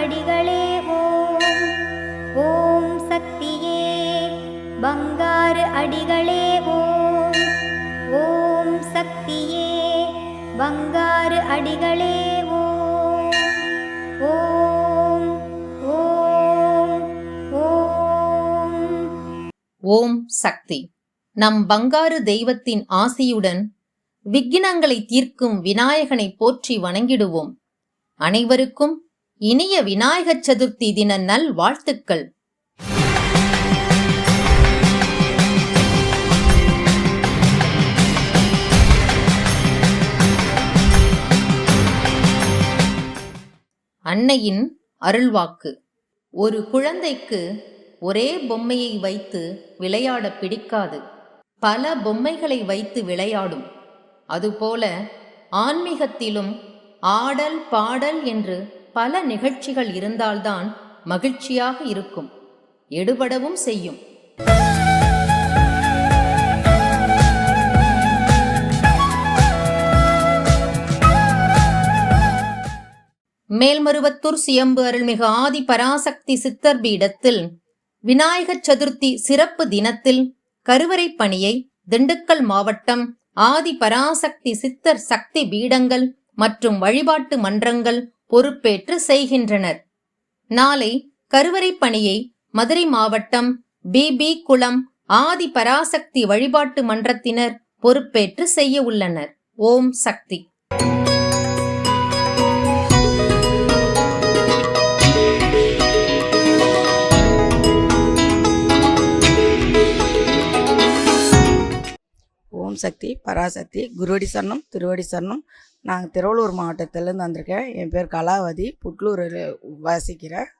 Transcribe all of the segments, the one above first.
அடிகளே ஓம். ஓம் சக்தியே பங்காறு அடிகளே ஓம். ஓம் சக்தியே பங்காறு அடிகளே ஓம். ஓம் ஓம் ஓம். ஓம் சக்தி. நம் பங்காறு தெய்வத்தின் ஆசியுடன் விக்னங்களை தீர்க்கும் விநாயகனை போற்றி வணங்கிடுவோம். அனைவருக்கும் இனிய விநாயகர் சதுர்த்தி தின நல் வாழ்த்துக்கள். அன்னையின் அருள்வாக்கு. ஒரு குழந்தைக்கு ஒரே பொம்மையை வைத்து விளையாட பிடிக்காது. பல பொம்மைகளை வைத்து விளையாடும். அதுபோல ஆன்மீகத்திலும் ஆடல் பாடல் என்று பல நிகழ்ச்சிகள் இருந்தால்தான் மகிழ்ச்சியாக இருக்கும். எடுபடவும் செய்யும். மேல்மருவத்தூர் சியம்பு அருள்மிகு ஆதி பராசக்தி சித்தர் பீடத்தில் விநாயகர் சதுர்த்தி சிறப்பு தினத்தில் கருவறை பணியை திண்டுக்கல் மாவட்டம் ஆதி பராசக்தி சித்தர் சக்தி பீடங்கள் மற்றும் வழிபாட்டு மன்றங்கள் பொறுப்பேற்று செய்கின்றனர். நாளை கருவறை பணியை மதுரை மாவட்டம் பிபி குளம் ஆதி பராசக்தி வழிபாட்டு மன்றத்தினர் பொறுப்பேற்று செய்ய உள்ளனர். ஓம் சக்தி. ஓம் சக்தி பராசக்தி குருவடி சரணம் திருவடி சரணம் நாங்கள் திருவள்ளூர் மாவட்டத்திலேருந்து வந்திருக்கேன். என் பேர் கலாவதி. புட்லூரில் வாசிக்கிறேன்.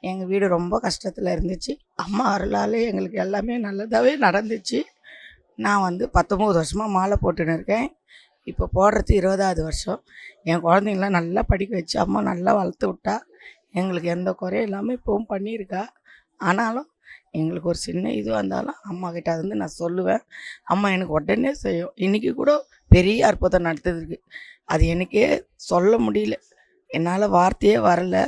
எங்கள் வீடு ரொம்ப கஷ்டத்தில் இருந்துச்சு. அம்மா அருளால் எங்களுக்கு எல்லாமே நல்லதாகவே நடந்துச்சு. நான் வந்து பத்தொம்போது வருஷமாக மாலை போட்டுன்னு இருக்கேன். இப்போ போடுறது இருபதாவது வருஷம். என் குழந்தைங்களாம் நல்லா படிக்க வச்சு அம்மா நல்லா வளர்த்து விட்டா எங்களுக்கு எந்த குறையும் இல்லாமல் இப்போவும் பண்ணியிருக்கா. ஆனாலும் எங்களுக்கு ஒரு சின்ன இது வந்தாலும் அம்மா கிட்ட அது வந்து நான் சொல்லுவேன். அம்மா எனக்கு உடனே செய்யும். இன்றைக்கி கூட பெரிய அற்புதம் நடத்துதுருக்கு அது எனக்கே சொல்ல முடியல. என்னால் வார்த்தையே வரல.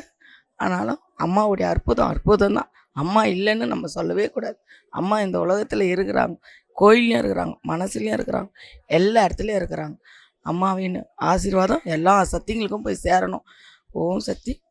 ஆனாலும் அம்மாவுடைய அற்புதம் அற்புதம் தான் அம்மா இல்லைன்னு நம்ம சொல்லவே கூடாது. அம்மா இந்த உலகத்தில் இருக்கிறாங்க. கோயிலையும் இருக்கிறாங்க. மனசுலையும் இருக்கிறாங்க. எல்லா இடத்துலையும் இருக்கிறாங்க. அம்மாவின் ஆசீர்வாதம் எல்லா சக்திங்களுக்கும் போய் சேரணும். ஓம் சக்தி.